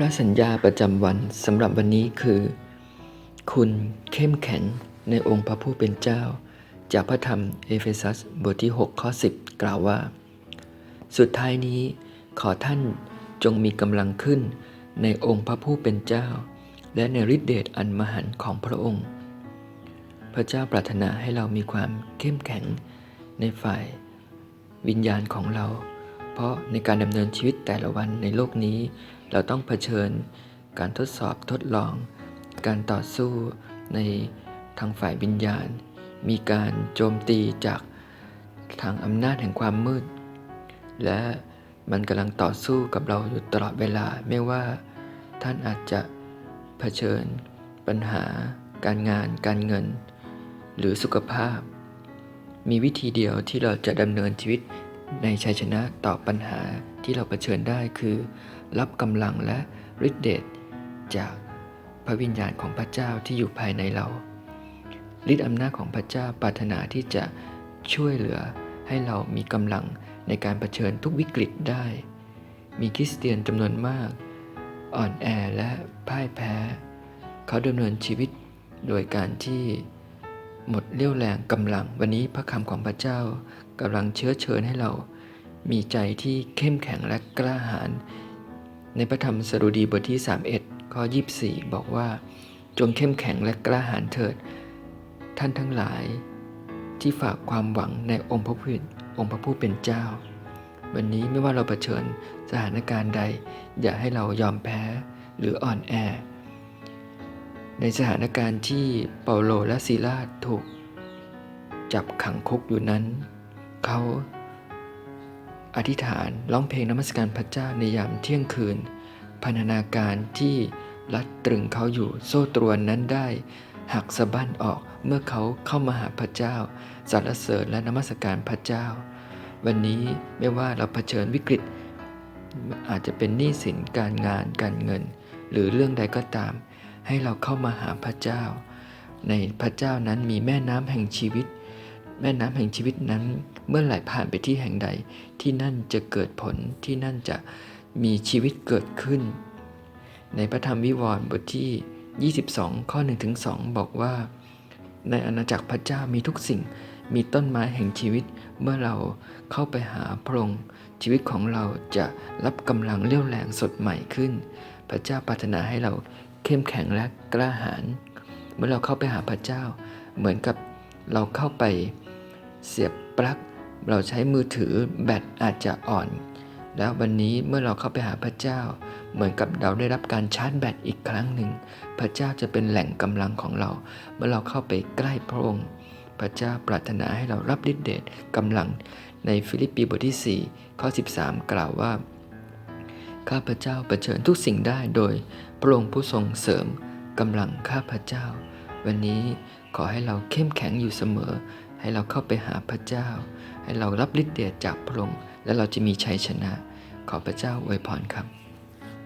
พระสัญญาประจำวันสำหรับวันนี้คือ คุณเข้มแข็งในองค์พระผู้เป็นเจ้า จากพระธรรมเอเฟซัสบทที่ 6 ข้อ 10 กล่าวว่า สุดท้ายนี้ขอท่านจงมีกำลังขึ้นในองค์พระผู้เป็นเจ้า และในฤทธิเดชอันมหันต์ของพระองค์ พระเจ้าปรารถนาให้เรามีความเข้มแข็งในฝ่ายวิญญาณของเรา เพราะในการดำเนินชีวิตแต่ละวันในโลกนี้ เราต้องเผชิญ การทดสอบทดลอง การต่อสู้ในทางฝ่ายวิญญาณ มีการโจมตีจากทางอำนาจแห่งความมืด และมันกำลังต่อสู้กับเราอยู่ตลอดเวลาไม่ว่าท่านอาจจะเผชิญ ปัญหา การงาน การเงิน หรือสุขภาพ มีวิธีเดียวที่เราจะดำเนินชีวิต ในชัยชนะต่อปัญหาที่เราเผชิญได้คือ รับกำลังและฤทธิเดชจากพระวิญญาณของพระเจ้าที่อยู่ภายในเราฤทธิอำนาจของพระเจ้าปรารถนาที่จะช่วยเหลือให้เรามีกำลังในการเผชิญทุกวิกฤตได้ มีคริสเตียนจำนวนมาก อ่อนแอและพ่ายแพ้ เขาดำเนินชีวิตโดยการที่ หมดเรี่ยวแรงกำลัง วันนี้พระคำของพระเจ้ากำลังเชื้อเชิญให้เรา มีใจที่เข้มแข็งและกล้าหาญในพระธรรมสดุดีบทที่ 31 ข้อ 24 บอกว่า จงเข้มแข็งและกล้าหาญเถิด ท่านทั้งหลาย ที่ฝากความหวังในองค์พระผู้องค์พระผู้เป็นเจ้า วันนี้ไม่ว่าเราเผชิญสถานการณ์ใด อย่าให้เรายอมแพ้หรืออ่อนแอ ในสถานการณ์ที่เปาโลและซีลาถูก จับขังคุกอยู่นั้น เขาอธิษฐานร้องเพลงนมัสการพระเจ้าในยามเที่ยงคืน พันนาการที่รัดตรึงเขาอยู่โซ่ตรวนนั้นได้หักสะบั้นออกเมื่อเขาเข้ามาหาพระเจ้าสรรเสริญและนมัสการพระเจ้า วันนี้ไม่ว่าเราเผชิญวิกฤต อาจจะเป็นหนี้สินการงานการเงิน หรือเรื่องใดก็ตาม ให้เราเข้ามาหาพระเจ้า ในพระเจ้านั้นมีแม่น้ำแห่งชีวิต แม่น้ำแห่งชีวิตนั้น เมื่อไหลผ่านไปที่แห่งใด ที่นั่นจะเกิดผลที่นั่นจะมีชีวิตเกิดขึ้น ในพระธรรมวิวรณ์บทที่ 22 ข้อ1ถึง2บอกว่า ในอาณาจักรพระเจ้ามีทุกสิ่งมีต้นไม้แห่งชีวิตเมื่อเราเข้าไปหาพระองค์ชีวิตของเราจะรับกำลังเรี่ยวแรงสดใหม่ขึ้น พระเจ้าปรารถนาให้เรา เข้มแข็งและกล้าหาญเมื่อเราเข้าไปหาพระเจ้า เหมือนกับเราเข้าไปเสียบปลั๊กเราใช้มือถือแบตอาจจะอ่อน แล้ววันนี้เมื่อเราเข้าไปหาพระเจ้า เหมือนกับเราได้รับการชาร์จแบตอีกครั้งหนึ่ง พระเจ้าจะเป็นแหล่งกำลังของเรา เมื่อเราเข้าไปใกล้พระองค์พระเจ้าปรารถนาให้เรารับฤทธิเดชกำลังในฟิลิปปีบทที่ 4 ข้อ 13 กล่าวว่า ข้าพระเจ้าเผชิญทุกสิ่งได้โดย พระองค์ผู้ทรงเสริมกำลังข้าพเจ้า วันนี้ขอให้เราเข้มแข็งอยู่เสมอ ให้เราเข้าไปหาพระเจ้า ให้เรารับฤทธิ์เดชจากพระองค์และเราจะมีชัยชนะ ขอพระเจ้าอวยพรครับ